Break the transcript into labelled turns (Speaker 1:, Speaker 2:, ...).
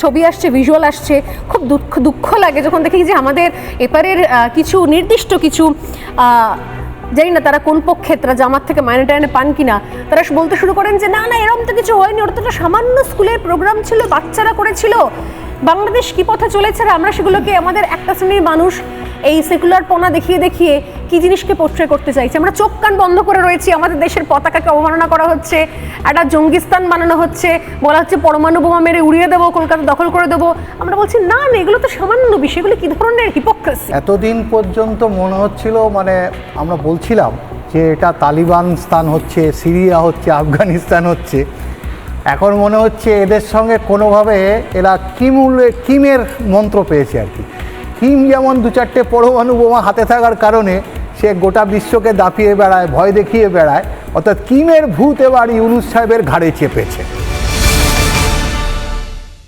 Speaker 1: ছবি আসছে ভিজুয়াল আসছে, খুব দুঃখ দুঃখ লাগে যখন দেখি যে আমাদের এপারের কিছু নির্দিষ্ট কিছু জানি না তারা কোন পক্ষে, তারা জামার থেকে মাইনে টাইনে পান কি না তারা বলতে শুরু করেন যে, না না এরকম তো কিছু হয়নি। ওটা তো সামান্য স্কুলের প্রোগ্রাম ছিল, বাচ্চারা করেছিল। বাংলাদেশ কি পথে চলেছে আমরা সেগুলোকে আমাদের একটা শ্রেণির মানুষ এই সেকুলার পোনা দেখিয়ে দেখিয়ে কি জিনিসকে পোট্রে করতে চাইছে? আমরা চোখ কান বন্ধ করে রয়েছি, আমাদের দেশের পতাকাকে অবমাননা করা হচ্ছে, একটা জঙ্গিস্তান বানানো হচ্ছে, বলা হচ্ছে পরমাণু বোমা মেরে উড়িয়ে দেবো, কলকাতা দখল করে দেবো। আমরা বলছি, না না এগুলো তো সামান্য বিষয়, এগুলো কি ধরনের হিপোক্রেসি
Speaker 2: এতদিন পর্যন্ত মনে হচ্ছিল মানে আমরা বলছিলাম যে এটা তালিবান স্থান হচ্ছে, সিরিয়া হচ্ছে, আফগানিস্তান হচ্ছে। এখন মনে হচ্ছে এদের সঙ্গে কোনোভাবে এরা কিমুলে কিমের মন্ত্র পেয়েছে আর কি। কিম যেমন দু চারটে পরমাণু বোমা হাতে থাকার কারণে সে গোটা বিশ্বকে দাপিয়ে বেড়ায়, ভয় দেখিয়ে বেড়ায়, অর্থাৎ কিমের ভূত এবার ইউনুস সাহেবের ঘাড়ে চেপেছে।